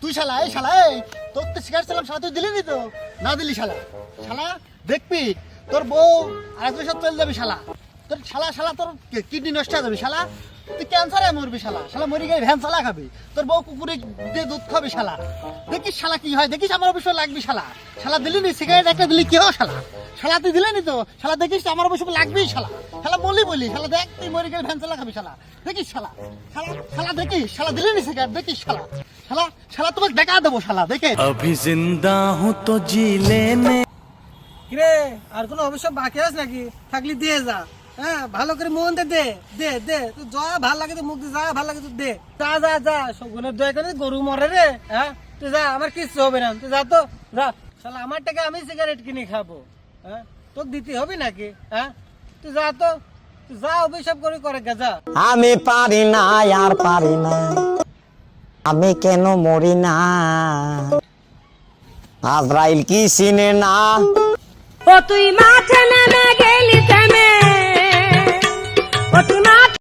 তুই শালা, এই শালা, এই তোর তো শিকার ছিলাম, শালা, তুই দিলি নি তো? না দিলি শালা। শালা, দেখবি, তোর বউ আরেক বছর চলে যাবি, শালা। তোর শালা শালা, তোর কিডনি নষ্ট হয়ে যাবে, শালা? তুই ক্যান্সারে মরবি শালা শালা মরি গিয়ে ভ্যান চালা খাবি তোর বউ কুকুরে দিয়ে দুধ খাবি শালা দেখিস শালা কি হয় দেখিস আমার অবশ্য লাগবি শালা শালা দিলি নি সিগারেট একটা দিলি কি হয় শালা শালা তুই দিলে নি তো শালা দেখিস আমার অবশ্য লাগবেই শালা শালা বলি বলি শালা দেখ তুই মরি গিয়ে ভ্যান চালা খাবি শালা দেখিস শালা শালা শালা দেখিস শালা দিলি নি সিগারেট দেখিস শালা শালা শালা তোমাকে দেখা দেবো শালা দেখে अभी जिंदा हूँ तो जी लेने কিরে আর কোনো অবশ্য বাকি আছে নাকি থাকলি দিয়ে যা হ্যাঁ ভালো করে মন দে দে দে দে। তুই যা ভালো লাগে তো মুখ দিয়ে যা ভালো লাগে তো দে। যা যা যা সগুনের দয়া করে গরু মরে রে হ্যাঁ? তুই যা আমার কিচ্ছু হবে না। তুই যা তো যা। শালা আমার টাকা আমি সিগারেট কিনে খাব হ্যাঁ? তোকে দিতে হবে নাকি হ্যাঁ? তুই যা তো তুই যা অভিশাপ করে করে আমি পারি না আর পারি না। আমি কেন মরি না? আজরাইল কি চিনে না? ও তুই মাঠে নেমে